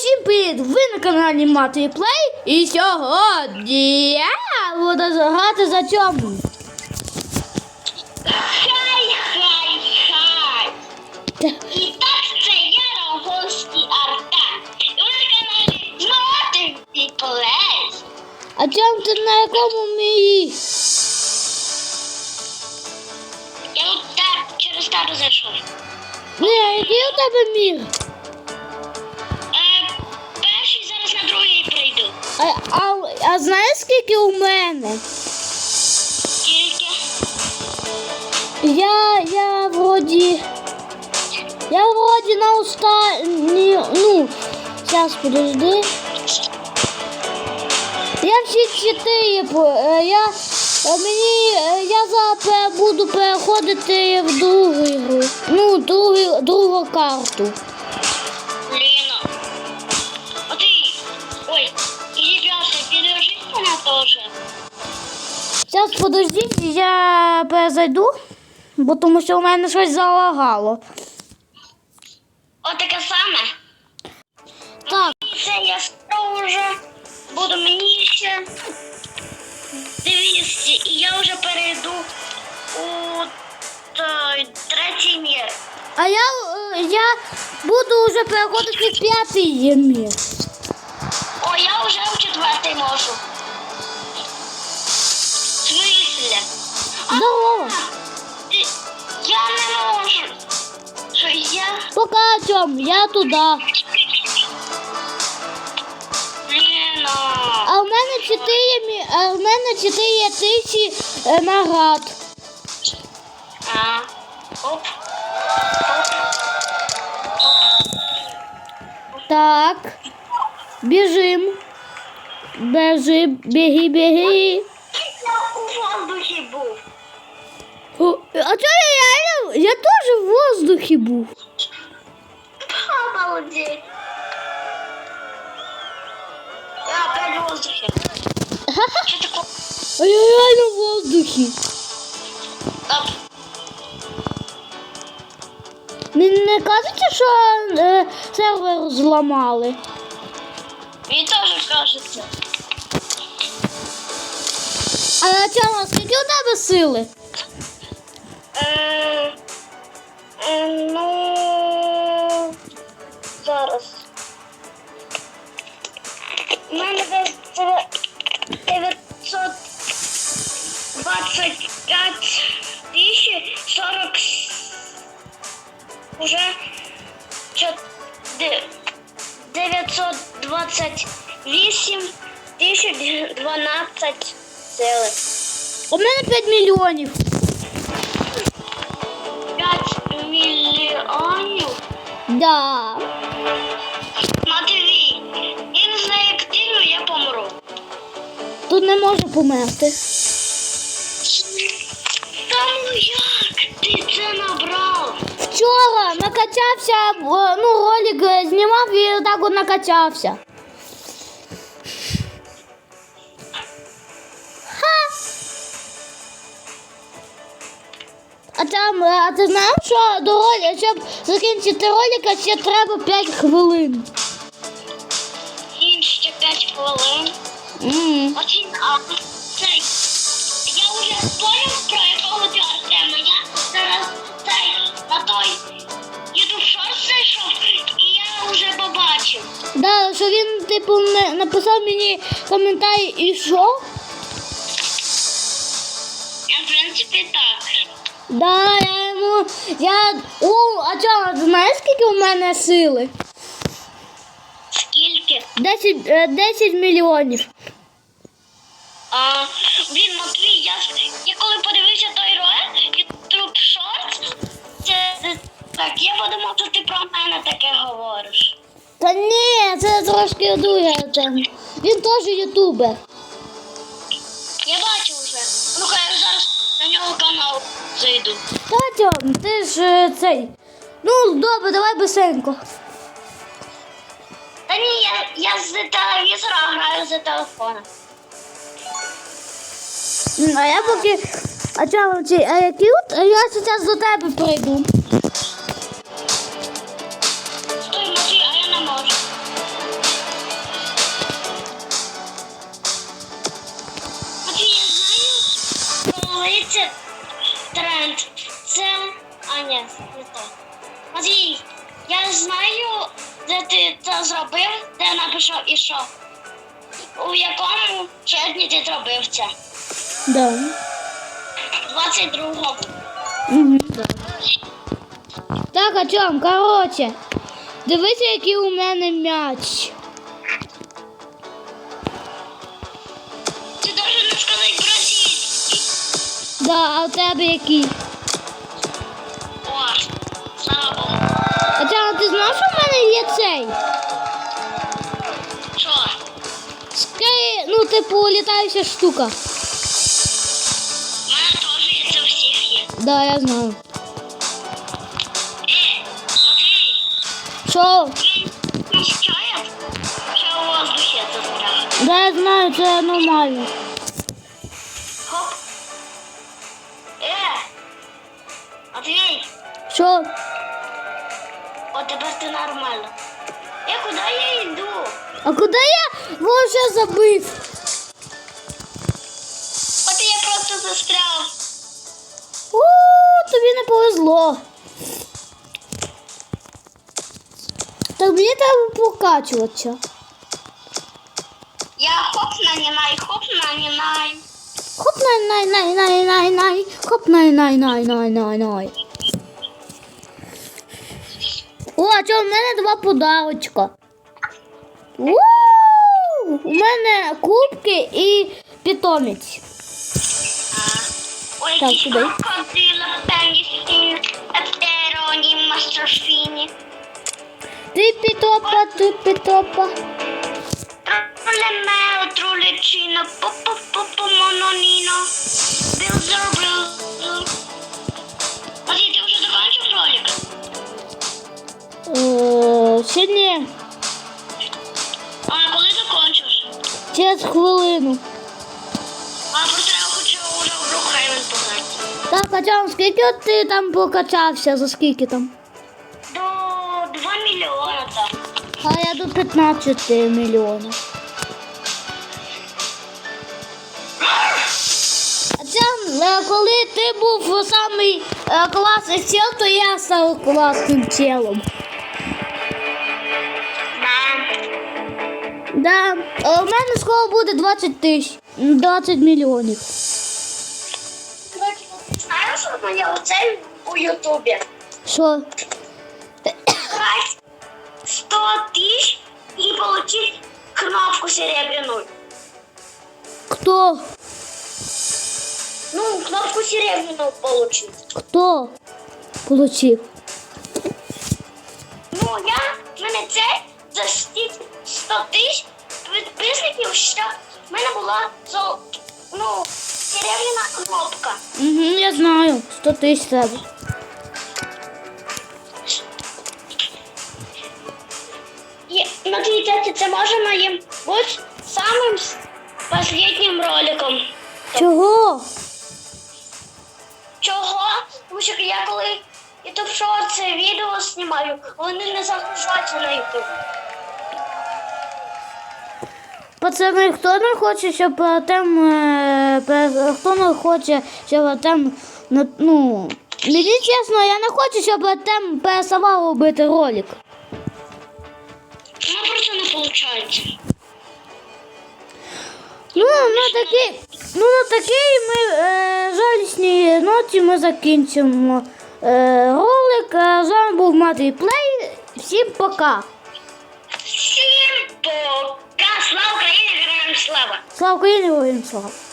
Усім привіт! Ви на каналі Матвій Плей і сьогодні я буду грати за цьому. Хай, хай, хай! І так це я Рогонський Артем. І ви на каналі Матвій Плей. А чому ти на якому мірі? Я от так через тебе зайшов. Ні, а який у тебе мір? А, а, а знаєш скільки у мене? Тільки Я, я вроді. Я вроді на останні. Ну, зараз подожди. Я всі чотири. е, Я, е, мені, е, я зараз буду переходити в другу ігру. Ну, другу, другу карту. Теж. Зараз подождіть, я перезайду, бо тому що у мене щось залагало. От таке саме. Так, І це я скоро вже буду мені ще 200, і я вже перейду у той, третій мір. а я, я буду вже переходити в п'ятий мір. О, я вже у четвертий можу. Здорово. Я не можу. Що я? Пока Артем, я туди. Ліна. А в мене 4, мі- а в мене 4 тисячі е, наград. А. Оп. Так. Біжим. Біжи, біги, біги. О, А чого я реально? Я теж в воздухі був. Обалдеть. Я опять в воздухе. Что такое? А я реально в воздухі. Оп. Мені не кажете, що е, сервер зламали. Мне тоже кажется. А на чому, скільки у тебе сили? 925 тисяч 40 уже чо- де- 928 тисяч 12 цілих. У мене 5 мільйонів. 5 мільйонів. Да. Не можу померти. Та ну як ти це набрав? Вчора накачався, е, ну, ролик е, знімав і так от накачався. Ха! А там, е, а ти знаєш, що до ролі, щоб закінчити ролика, ще треба 5 хвилин. Їм ще 5 хвилин. М. Очень, а цей. Я вже поняв, про якого ти Артема. Я зараз цей на той Shorts зайшов, і я вже побачив. Да, що він, типу, не- написав мені коментарі і що? Я, в принципі, так. Да, я йому. Я. О, а чого, знаєш, скільки у мене сили? Скільки? 10, е, 10 мільйонів. А, блін, Матвій, я, я коли подивився той ролик, YouTube Shorts, це, так, я подумав, що ти про мене таке говориш. Та ні, це трошки друге. Він теж ютубер. Я бачу вже. Ну-ка, я зараз на нього канал зайду. Та Тьом, ти ж е, цей. Ну, добре, давай бисенько. Та ні, я, я з телевізора граю за телефоном. А я поки... А чого ці? А я тут? А я зараз до тебе прийду. Стой, мовчи, а я не можу. А я знаю, коли це тренд. Це... А, не то. Матвій, я знаю, де ти це зробив, де написав і що. У якому червні ти зробив це? Да. 22-го. Угу, да. Так, а чом, короче, дивися, який у мене м'яч. Ти должен не сказати бразильський. Да, а у тебе який? О, слава Богу. А Тяна, ти знаєш, що в мене є цей? Типу, літаюча штука. У мене теж це у всіх є. Да, я знаю. Е, Матвій, Що? ощущає, що у воздухі це застряг. Да, я знаю, це нормально. Хоп. Е, Матвій, Що? от тепер ти нормально. Е, куди я йду? А куди я вообще забив? Застряв. У, тобі не повезло. Так мені треба покачуватися. Я хоп нанімай, хоп нанімай. Хоп най най най най най най хоп най най най най най най О, а що, в мене два подарочка. У мене кубки і питомець. Так, мастрофіні. Ти питопа, ти питопа. Тролемео, тролечино, попо, попо, мононіно. Білзер, білзер. Матвій, ти вже закінчив ролик? Е, ще ні, А коли закінчиш? через хвилину. А просто пограти. Так, чому, скільки от ти там покачався, за скільки там? До 2 мільйона там. А я до 15 мільйонів. Це, е, коли ти був самий е, класний тіл, то я став класним тілом. Да. Да. У мене скоро буде 20 тисяч. 20 мільйонів. Що мені оцей у Ютубі? Що? Брать 100 тысяч и получить кнопку серебряную. Хто? Ну, кнопку серебряную получить. Хто получив? Ну, я, в мене це за 100 тисяч підписників, що в мене була ну, серебряна кнопка. Угу, я знаю. 100 тисяч треба. І на твій це може моїм бути самим останнім роликом. Чого? Чого? Тому що я коли YouTube Shorts відео знімаю, вони не загружаються на YouTube. Пацани, хто не хоче, щоб Артем, е, хто не хоче, щоб Артем, ну, мені чесно, я не хочу, щоб Артем переставав робити ролик. Ну, просто не виходить. Ну, на такій, ну, на такій ми е, жалісній ноті ми закінчимо е, ролик. Е, З вами був Матвій Плей. Всім пока. Всім пока! Слава Україні! Героям слава!